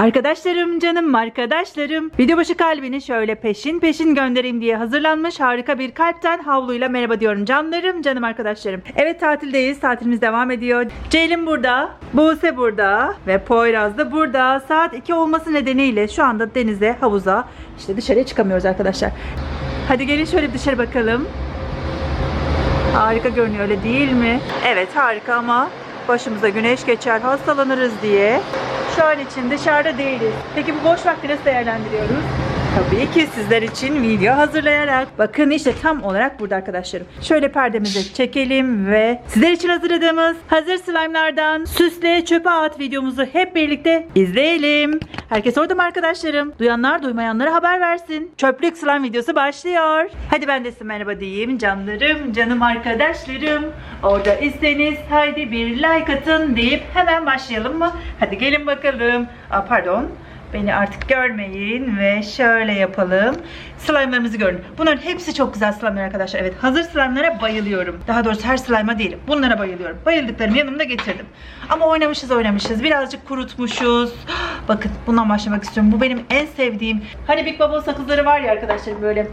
Arkadaşlarım, canım arkadaşlarım. Video başı kalbini şöyle peşin peşin göndereyim diye hazırlanmış harika bir kalpten havluyla merhaba diyorum canlarım, canım arkadaşlarım. Evet tatildeyiz, tatilimiz devam ediyor. Ceylin burada, Buse burada ve Poyraz da burada. Saat 2 olması nedeniyle şu anda denize, havuza, işte dışarıya çıkamıyoruz arkadaşlar. Hadi gelin şöyle bir dışarı bakalım. Harika görünüyor öyle değil mi? Evet harika ama başımıza güneş geçer hastalanırız diye şu an için dışarıda değiliz. Peki bu boş vakti nasıl değerlendiriyoruz? Tabii ki sizler için video hazırlayarak. Bakın işte tam olarak burada arkadaşlarım. Şöyle perdemizi çekelim ve sizler için hazırladığımız hazır slime'lardan süsle çöpe at videomuzu hep birlikte izleyelim. Herkes orada mı arkadaşlarım? Duyanlar duymayanlara haber versin. Çöplük slime videosu başlıyor. Hadi ben de size merhaba diyeyim canlarım, canım arkadaşlarım. Orada iseniz haydi bir like atın deyip hemen başlayalım mı? Hadi gelin bakalım. Aa, pardon. Beni artık görmeyin ve şöyle yapalım. Slime'larımızı görün. Bunların hepsi çok güzel slime'lar arkadaşlar. Evet hazır slime'lara bayılıyorum. Daha doğrusu her slime'a değilim. Bunlara bayılıyorum. Bayıldıklarımı yanımda getirdim. Ama oynamışız oynamışız. Birazcık kurutmuşuz. Bakın bundan başlamak istiyorum. Bu benim en sevdiğim. Hani Big Bubble sakızları var ya arkadaşlar böyle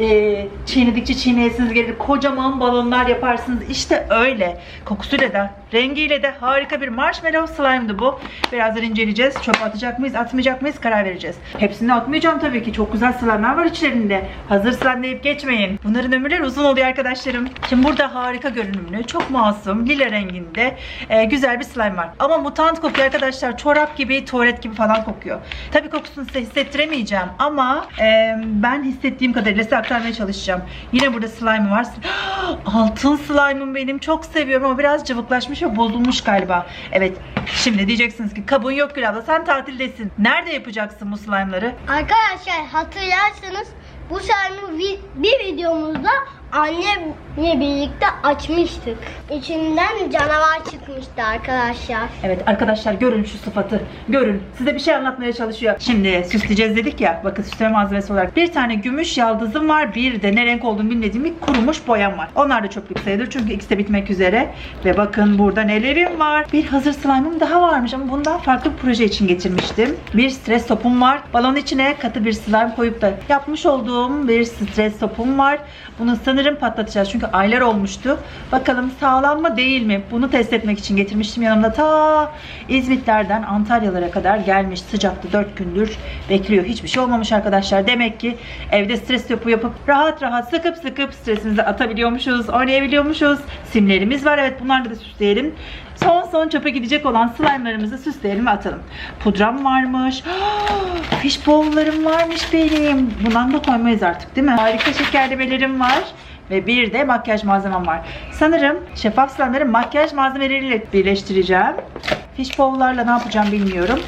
e, çiğnedikçe çiğneyesiniz gelir. Kocaman balonlar yaparsınız. İşte öyle. Kokusuyla da, rengiyle de harika bir marshmallow slime'dı bu. Birazdan inceleyeceğiz. Çöpe atacak mıyız, atmayacak mıyız karar vereceğiz. Hepsini atmayacağım tabii ki. Çok güzel slime'lar var içlerinde. Hazır slime deyip geçmeyin. Bunların ömürleri uzun oluyor arkadaşlarım. Şimdi burada harika görünümlü, çok masum, lila renginde e, güzel bir slime var. Ama mutant kokuyor arkadaşlar. Çorap gibi, tuvalet gibi falan kokuyor. Tabii kokusunu size hissettiremeyeceğim ama e, ben hissettiğim kadarıyla size aktarmaya çalışacağım. Yine burada slime var. Altın slime'ım benim. Çok seviyorum ama biraz cıvıklaşmış ve bozulmuş galiba. Evet. Şimdi diyeceksiniz ki kabın yok Gül abla sen tatildesin. Nerede yapacaksın bu slime'ları? Arkadaşlar hatırlarsanız bu slime'ı bir videomuzda annemle birlikte açmıştık. İçinden canavar çıkmıştı arkadaşlar. Evet arkadaşlar görün şu sıfatı. Görün. Size bir şey anlatmaya çalışıyor. Şimdi süsleyeceğiz dedik ya. Bakın süsleme malzemesi olarak. Bir tane gümüş yaldızım var. Bir de ne renk olduğunu bilmediğim bir kurumuş boyam var. Onlar da çöplük sayılır. Çünkü ikisi de bitmek üzere. Ve bakın burada nelerim var. Bir hazır slime'ım daha varmış ama bundan farklı bir proje için getirmiştim. Bir stres topum var. Balonun içine katı bir slime koyup da yapmış olduğum bir stres topum var. Bunu sanırım patlatacağız. Çünkü aylar olmuştu. Bakalım sağlam mı değil mi? Bunu test etmek için getirmiştim yanımda. Ta İzmitler'den Antalyalara kadar gelmiş. Sıcakta 4 gündür bekliyor. Hiçbir şey olmamış arkadaşlar. Demek ki evde stres topu yapıp rahat rahat sıkıp sıkıp stresimizi atabiliyormuşuz. Oynayabiliyormuşuz. Simlerimiz var. Evet bunlarla da süsleyelim. Son son çöpe gidecek olan slime'larımızı süsleyelim ve atalım. Pudram varmış. Fish bowl'larım varmış benim. Bundan da koymayız artık değil mi? Harika şekerlemelerim var. Ve bir de makyaj malzemem var. Sanırım şeffaf slime'ları makyaj malzemeleriyle birleştireceğim. Fish bowl'larla ne yapacağım bilmiyorum.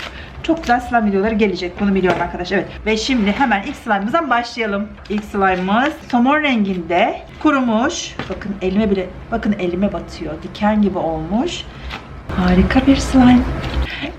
Çok güzel slime videoları gelecek. Bunu biliyorum arkadaşlar. Evet. Ve şimdi hemen ilk slime'ımızdan başlayalım. İlk slime'ımız somon renginde kurumuş. Bakın elime bile bakın elime batıyor. Diken gibi olmuş. Harika bir slime.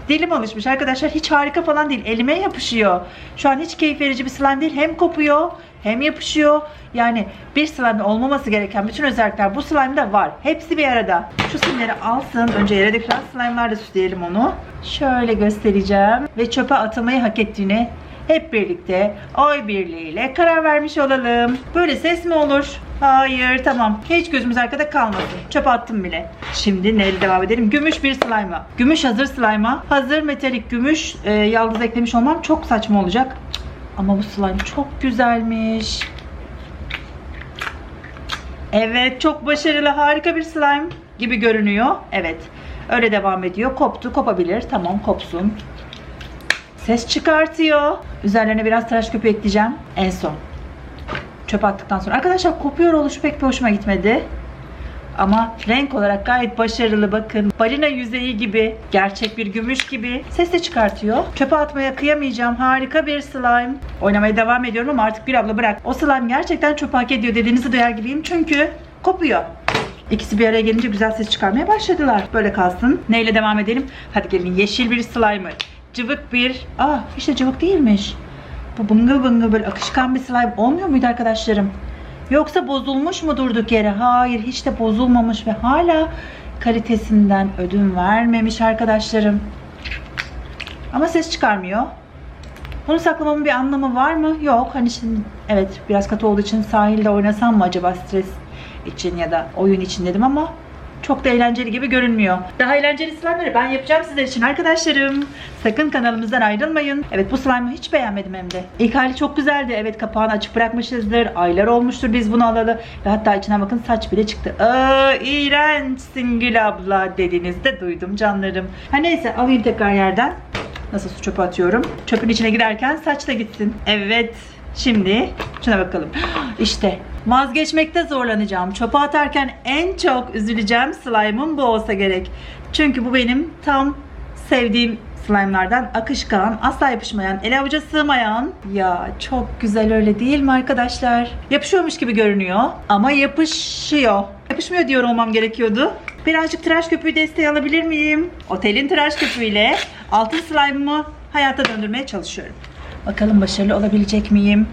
Dilim alışmış arkadaşlar. Hiç harika falan değil. Elime yapışıyor. Şu an hiç keyif verici bir slime değil. Hem kopuyor hem yapışıyor. Yani bir slime olmaması gereken bütün özellikler bu slime'da var. Hepsi bir arada. Şu simleri alsın. Önce yere dökülen slime'larla süsleyelim onu. Şöyle göstereceğim. Ve çöpe atılmayı hak ettiğini hep birlikte oy birliğiyle karar vermiş olalım. Böyle ses mi olur? Hayır tamam. Hiç gözümüz arkada kalmasın. Çöpe attım bile. Şimdi neyle devam edelim? Gümüş bir slime'a. Gümüş hazır slime'a. Hazır metalik gümüş e, yaldız eklemiş olmam çok saçma olacak. Ama bu slime çok güzelmiş. Evet çok başarılı harika bir slime gibi görünüyor. Evet öyle devam ediyor. Koptu kopabilir. Tamam kopsun. Ses çıkartıyor. Üzerlerine biraz tıraş köpüğü ekleyeceğim. En son. Çöpe attıktan sonra. Arkadaşlar kopuyor oluşu pek bir hoşuma gitmedi. Ama renk olarak gayet başarılı bakın. Balina yüzeyi gibi, gerçek bir gümüş gibi ses de çıkartıyor. Çöpe atmaya kıyamayacağım. Harika bir slime. Oynamaya devam ediyorum ama artık bir abla bırak. O slime gerçekten çöpe hak ediyor dediğinizi duyar gibiyim. Çünkü kopuyor. İkisi bir araya gelince güzel ses çıkarmaya başladılar. Böyle kalsın. Neyle devam edelim? Hadi gelin yeşil bir slime. Cıvık bir... Aa işte cıvık değilmiş. Bu bıngıl bıngıl böyle akışkan bir slime olmuyor muydu arkadaşlarım? Yoksa bozulmuş mu durduk yere? Hayır hiç de bozulmamış ve hala kalitesinden ödün vermemiş arkadaşlarım. Ama ses çıkarmıyor. Bunu saklamamın bir anlamı var mı? Yok. Hani şimdi evet biraz katı olduğu için sahilde oynasam mı acaba stres için ya da oyun için dedim ama çok da eğlenceli gibi görünmüyor. Daha eğlenceli slime'ları ben yapacağım sizler için arkadaşlarım. Sakın kanalımızdan ayrılmayın. Evet bu slime'ı hiç beğenmedim hem de. İlk hali çok güzeldi. Evet kapağını açık bırakmışızdır. Aylar olmuştur biz bunu alalı. Ve hatta içine bakın saç bile çıktı. Aa iğrençsin Gül abla dediğinizde duydum canlarım. Ha neyse alayım tekrar yerden. Nasıl su çöpe atıyorum. Çöpün içine giderken saç da gitsin. Evet. Şimdi şuna bakalım. İşte vazgeçmekte zorlanacağım. Çöpe atarken en çok üzüleceğim slime'ım bu olsa gerek. Çünkü bu benim tam sevdiğim slime'lardan akışkan, asla yapışmayan, el avuca sığmayan. Ya çok güzel öyle değil mi arkadaşlar? Yapışıyormuş gibi görünüyor ama yapışıyor. Yapışmıyor diyor olmam gerekiyordu. Birazcık tıraş köpüğü desteği alabilir miyim? Otelin tıraş köpüğüyle altın slime'ımı hayata döndürmeye çalışıyorum. Bakalım başarılı olabilecek miyim?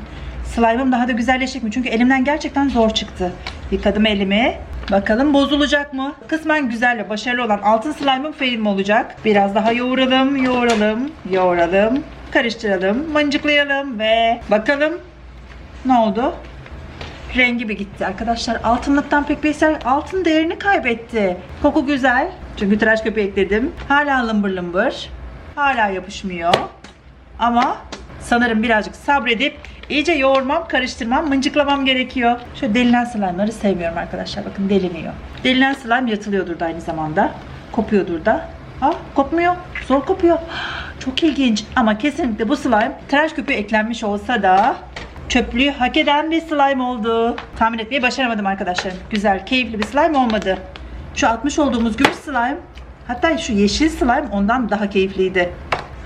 Slime'ım daha da güzelleşecek mi? Çünkü elimden gerçekten zor çıktı. Yıkadım elimi. Bakalım bozulacak mı? Kısmen güzel ve başarılı olan altın slime'ım fail mi olacak? Biraz daha yoğuralım, yoğuralım, yoğuralım. Karıştıralım, mıncıklayalım ve bakalım ne oldu? Rengi bir gitti arkadaşlar. Altınlıktan pek bir eser altın değerini kaybetti. Koku güzel. Çünkü tıraş köpüğü ekledim. Hala lımbır lımbır. Hala yapışmıyor. Ama sanırım birazcık sabredip iyice yoğurmam, karıştırmam, mıncıklamam gerekiyor. Şöyle delinen slime'ları sevmiyorum arkadaşlar. Bakın deliniyor. Delinen slime yırtılıyordur da aynı zamanda. Kopuyordur da. Ah kopmuyor. Zor kopuyor. Çok ilginç. Ama kesinlikle bu slime tıraş köpüğü eklenmiş olsa da çöplüğü hak eden bir slime oldu. Tahmin etmeyi başaramadım arkadaşlarım. Güzel, keyifli bir slime olmadı. Şu atmış olduğumuz gümüş slime hatta şu yeşil slime ondan daha keyifliydi.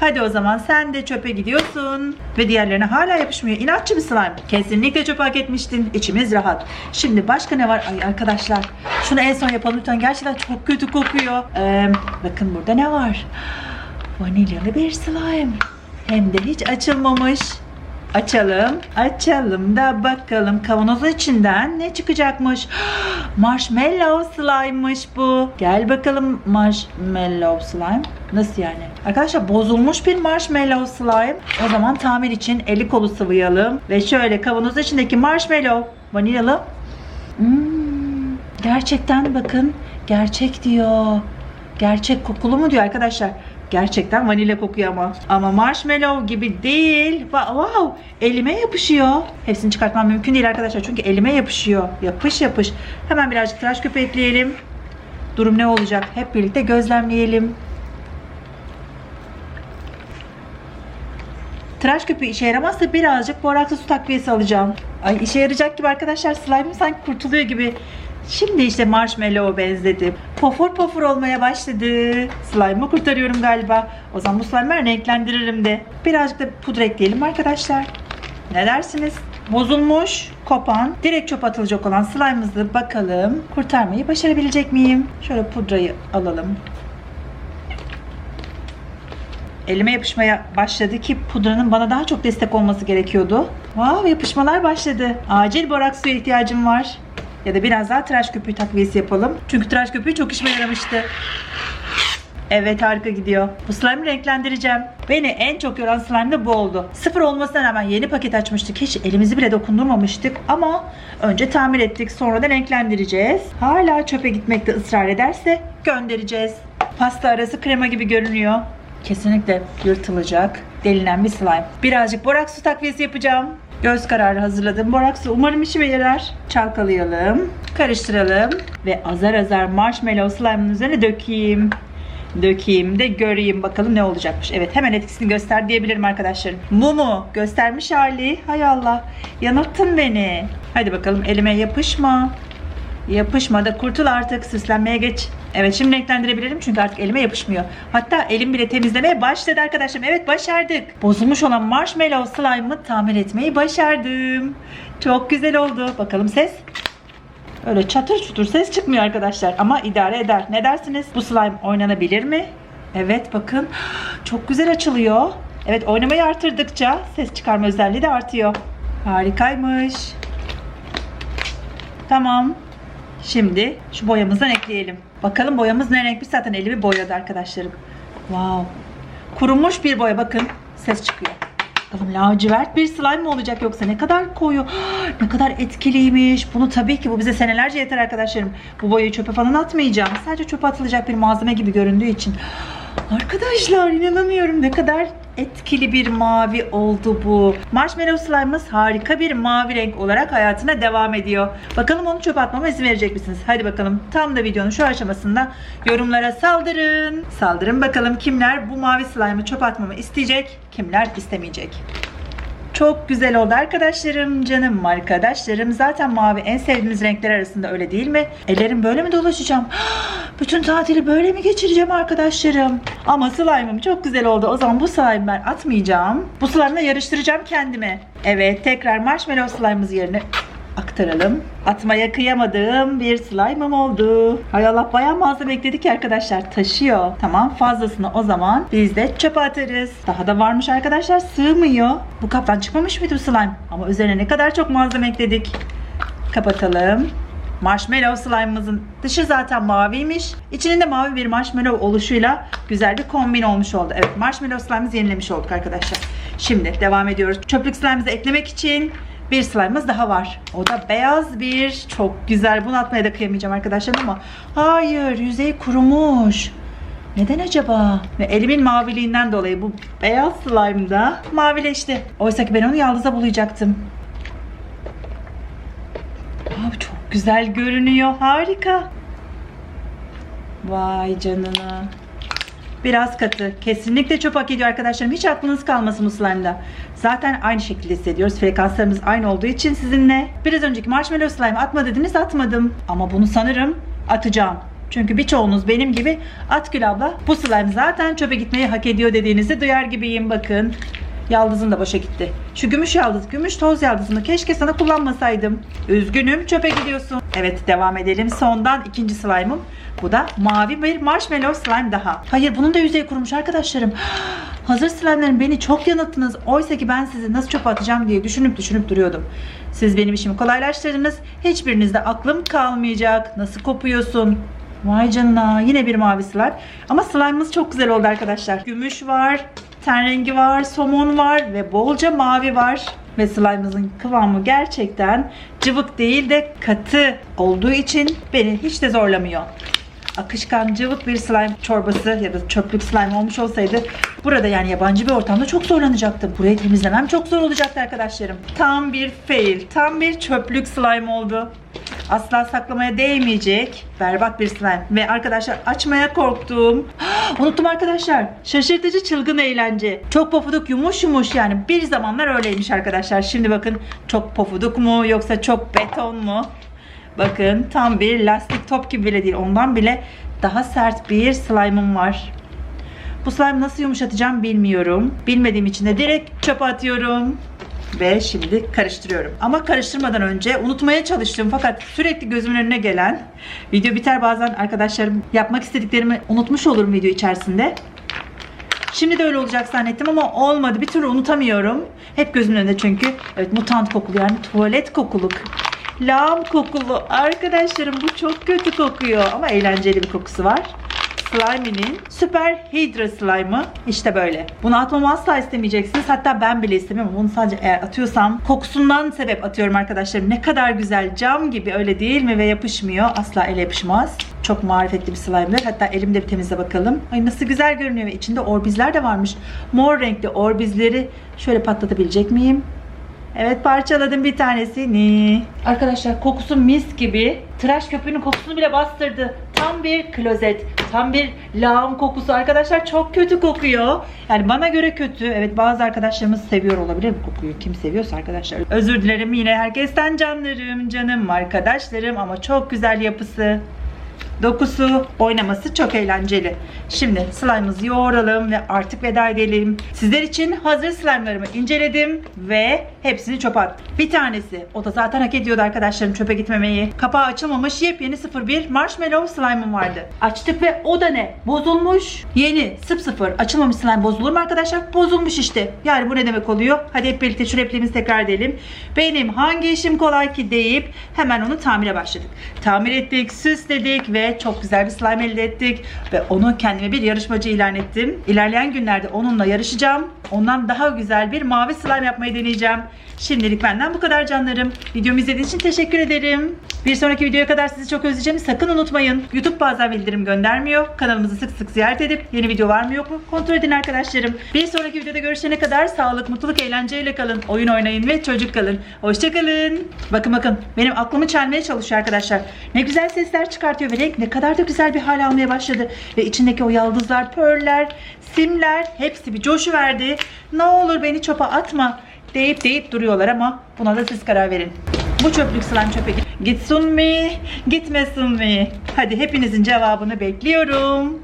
Hadi o zaman sen de çöpe gidiyorsun. Ve diğerlerine hala yapışmıyor. İnatçı bir slime. Kesinlikle çöpe hak etmiştin. İçimiz rahat. Şimdi başka ne var? Ay arkadaşlar. Şunu en son yapalım lütfen. Gerçekten çok kötü kokuyor. Ee, bakın burada ne var? Vanilyalı bir slime. Hem de hiç açılmamış. Açalım. Açalım da bakalım kavanozun içinden ne çıkacakmış. Marshmallow slime'mış bu. Gel bakalım marshmallow slime. Nasıl yani? Arkadaşlar bozulmuş bir marshmallow slime. O zaman tamir için eli kolu sıvayalım. Ve şöyle kavanozun içindeki marshmallow vanilyalı. Hmm, gerçekten bakın gerçek diyor. Gerçek kokulu mu diyor arkadaşlar. Gerçekten vanilya kokuyor ama. Ama marshmallow gibi değil. Wow! Elime yapışıyor. Hepsini çıkartmam mümkün değil arkadaşlar. Çünkü elime yapışıyor. Yapış yapış. Hemen birazcık tıraş köpüğü ekleyelim. Durum ne olacak? Hep birlikte gözlemleyelim. Tıraş köpüğü işe yaramazsa birazcık borakslı su takviyesi alacağım. Ay işe yarayacak gibi arkadaşlar. Slime'ım sanki kurtuluyor gibi. Şimdi işte marshmallow'a benzedi. Pofur pofur olmaya başladı. Slime'ı kurtarıyorum galiba. O zaman bu slime'ı renklendiririm de. Birazcık da pudra ekleyelim arkadaşlar. Ne dersiniz? Bozulmuş, kopan, direkt çöp atılacak olan slime'ımızı bakalım kurtarmayı başarabilecek miyim? Şöyle pudrayı alalım. Elime yapışmaya başladı ki pudranın bana daha çok destek olması gerekiyordu. Wow yapışmalar başladı. Acil boraks suya ihtiyacım var. Ya da biraz daha tıraş köpüğü takviyesi yapalım. Çünkü tıraş köpüğü çok işime yaramıştı. Evet harika gidiyor. Bu slime'ı renklendireceğim. Beni en çok yoran slime de bu oldu. Sıfır olmasına rağmen yeni paket açmıştık. Hiç elimizi bile dokundurmamıştık. Ama önce tamir ettik. Sonra da renklendireceğiz. Hala çöpe gitmekte ısrar ederse göndereceğiz. Pasta arası krema gibi görünüyor. Kesinlikle yırtılacak. Delinen bir slime. Birazcık boraks su takviyesi yapacağım. Göz kararı hazırladım. Boraks su umarım işime yarar. Çalkalayalım. Karıştıralım. Ve azar azar marshmallow slime'ın üzerine dökeyim. Dökeyim de göreyim bakalım ne olacakmış. Evet hemen etkisini göster diyebilirim arkadaşlarım. Mumu göstermiş hali. Hay Allah. Yanılttın beni. Hadi bakalım elime yapışma. Yapışma da kurtul artık. Süslenmeye geç. Evet şimdi renklendirebilirim çünkü artık elime yapışmıyor. Hatta elim bile temizlemeye başladı arkadaşlarım. Evet başardık. Bozulmuş olan marshmallow slime'ı tamir etmeyi başardım. Çok güzel oldu. Bakalım ses. Öyle çatır çutur ses çıkmıyor arkadaşlar ama idare eder. Ne dersiniz? Bu slime oynanabilir mi? Evet bakın çok güzel açılıyor. Evet oynamayı artırdıkça ses çıkarma özelliği de artıyor. Harikaymış. Tamam. Şimdi şu boyamızdan ekleyelim. Bakalım boyamız ne renkmiş zaten elimi boyadı arkadaşlarım. Wow. Kurumuş bir boya bakın ses çıkıyor. Bakalım lacivert bir slime mi olacak yoksa ne kadar koyu, ne kadar etkiliymiş. Bunu tabii ki bu bize senelerce yeter arkadaşlarım. Bu boyayı çöpe falan atmayacağım. Sadece çöpe atılacak bir malzeme gibi göründüğü için. Arkadaşlar inanamıyorum ne kadar etkili bir mavi oldu bu. Marshmallow slime'ımız harika bir mavi renk olarak hayatına devam ediyor. Bakalım onu çöpe atmama izin verecek misiniz? Hadi bakalım tam da videonun şu aşamasında yorumlara saldırın. Saldırın bakalım kimler bu mavi slime'ı çöpe atmamı isteyecek, kimler istemeyecek. Çok güzel oldu arkadaşlarım, canım arkadaşlarım. Zaten mavi en sevdiğimiz renkler arasında öyle değil mi? Ellerim böyle mi dolaşacağım? Bütün tatili böyle mi geçireceğim arkadaşlarım? Ama slime'ım çok güzel oldu. O zaman bu slime'ı ben atmayacağım. Bu slime'la yarıştıracağım kendime. Evet tekrar marshmallow slime'ımız yerine aktaralım. Atmaya kıyamadığım bir slime'ım oldu. Hay Allah bayağı malzeme ekledik ki arkadaşlar. Taşıyor. Tamam fazlasını o zaman biz de çöpe atarız. Daha da varmış arkadaşlar sığmıyor. Bu kaptan çıkmamış mıydı slime? Ama üzerine ne kadar çok malzeme ekledik. Kapatalım. Marshmallow slime'ımızın dışı zaten maviymiş. İçinin de mavi bir marshmallow oluşuyla güzel bir kombin olmuş oldu. Evet marshmallow slime'ımızı yenilemiş olduk arkadaşlar. Şimdi devam ediyoruz. Çöplük slime'ımızı eklemek için bir slime'ımız daha var. O da beyaz bir. Çok güzel. Bunu atmaya da kıyamayacağım arkadaşlar ama hayır yüzey kurumuş. Neden acaba? Ve elimin maviliğinden dolayı bu beyaz slime da mavileşti. Oysa ki ben onu yaldızda bulayacaktım. Abi çok güzel görünüyor. Harika. Vay canına. Biraz katı. Kesinlikle çöp hak ediyor arkadaşlarım. Hiç aklınız kalmasın bu slime'da. Zaten aynı şekilde hissediyoruz. Frekanslarımız aynı olduğu için sizinle. Biraz önceki marshmallow slime atma dediniz atmadım. Ama bunu sanırım atacağım. Çünkü birçoğunuz benim gibi Atgül abla bu slime zaten çöpe gitmeyi hak ediyor dediğinizi duyar gibiyim bakın. Yaldızın da boşa gitti. Şu gümüş yaldız, gümüş toz yaldızını keşke sana kullanmasaydım. Üzgünüm çöpe gidiyorsun. Evet devam edelim. Sondan ikinci slime'ım. Bu da mavi bir marshmallow slime daha. Hayır bunun da yüzeyi kurumuş arkadaşlarım. Hazır slime'lerin beni çok yanılttınız. Oysa ki ben sizi nasıl çöpe atacağım diye düşünüp düşünüp duruyordum. Siz benim işimi kolaylaştırdınız. Hiçbirinizde aklım kalmayacak. Nasıl kopuyorsun? Vay canına yine bir mavi slime. Ama slime'ımız çok güzel oldu arkadaşlar. Gümüş var, ten rengi var, somon var ve bolca mavi var. Ve slime'ımızın kıvamı gerçekten cıvık değil de katı olduğu için beni hiç de zorlamıyor. Akışkan cıvık bir slime çorbası ya da çöplük slime olmuş olsaydı burada yani yabancı bir ortamda çok zorlanacaktım. Burayı temizlemem çok zor olacaktı arkadaşlarım. Tam bir fail, tam bir çöplük slime oldu. Asla saklamaya değmeyecek berbat bir slime. Ve arkadaşlar açmaya korktum. Unuttum arkadaşlar. Şaşırtıcı çılgın eğlence. Çok pofuduk yumuş yumuş yani. Bir zamanlar öyleymiş arkadaşlar. Şimdi bakın çok pofuduk mu yoksa çok beton mu? Bakın tam bir lastik top gibi bile değil. Ondan bile daha sert bir slime'ım var. Bu slime nasıl yumuşatacağım bilmiyorum. Bilmediğim için de direkt çöpe atıyorum. Ve şimdi karıştırıyorum. Ama karıştırmadan önce unutmaya çalıştım fakat sürekli gözümün önüne gelen video biter bazen arkadaşlarım yapmak istediklerimi unutmuş olurum video içerisinde. Şimdi de öyle olacak zannettim ama olmadı. Bir türlü unutamıyorum. Hep gözümün önünde çünkü. Evet mutant kokulu yani tuvalet kokulu. Lağım kokulu. Arkadaşlarım bu çok kötü kokuyor ama eğlenceli bir kokusu var. Slime'nin Super Hydra Slime'ı işte böyle. Bunu atmamı asla istemeyeceksiniz. Hatta ben bile istemiyorum. Bunu sadece eğer atıyorsam kokusundan sebep atıyorum arkadaşlarım. Ne kadar güzel cam gibi öyle değil mi ve yapışmıyor. Asla ele yapışmaz. Çok marifetli bir slime'dır. Hatta elimde bir temizle bakalım. Ay nasıl güzel görünüyor ve içinde orbizler de varmış. Mor renkli orbizleri şöyle patlatabilecek miyim? Evet parçaladım bir tanesini. Arkadaşlar kokusu mis gibi. Tıraş köpüğünün kokusunu bile bastırdı. Tam bir klozet. Tam bir lağım kokusu. Arkadaşlar çok kötü kokuyor. Yani bana göre kötü. Evet bazı arkadaşlarımız seviyor olabilir bu kokuyu. Kim seviyorsa arkadaşlar. Özür dilerim yine herkesten canlarım, canım arkadaşlarım ama çok güzel yapısı. Dokusu, oynaması çok eğlenceli. Şimdi slime'ımızı yoğuralım ve artık veda edelim. Sizler için hazır slime'larımı inceledim ve Hepsini çöpe attım. Bir tanesi o da zaten hak ediyordu arkadaşlarım çöpe gitmemeyi. Kapağı açılmamış yepyeni 01 marshmallow slime'ım vardı. Açtık ve o da ne? Bozulmuş. Yeni 00 açılmamış slime bozulur mu arkadaşlar? Bozulmuş işte. Yani bu ne demek oluyor? Hadi hep birlikte şu repliğimizi tekrar edelim. Benim hangi işim kolay ki deyip hemen onu tamire başladık. Tamir ettik, süsledik ve çok güzel bir slime elde ettik. Ve onu kendime bir yarışmacı ilan ettim. İlerleyen günlerde onunla yarışacağım. Ondan daha güzel bir mavi slime yapmayı deneyeceğim. Şimdilik benden bu kadar canlarım. Videomu izlediğiniz için teşekkür ederim. Bir sonraki videoya kadar sizi çok özleyeceğimi sakın unutmayın. YouTube bazen bildirim göndermiyor. Kanalımızı sık sık ziyaret edip yeni video var mı yok mu kontrol edin arkadaşlarım. Bir sonraki videoda görüşene kadar sağlık, mutluluk, eğlenceyle kalın. Oyun oynayın ve çocuk kalın. Hoşçakalın. Bakın bakın benim aklımı çelmeye çalışıyor arkadaşlar. Ne güzel sesler çıkartıyor ve renk ne kadar da güzel bir hal almaya başladı. Ve içindeki o yaldızlar, pörler, simler hepsi bir coşu verdi. Ne olur beni çöpe atma deyip deyip duruyorlar ama buna da siz karar verin. Bu çöplük slime çöpe git- gitsin mi, gitmesin mi? Hadi hepinizin cevabını bekliyorum.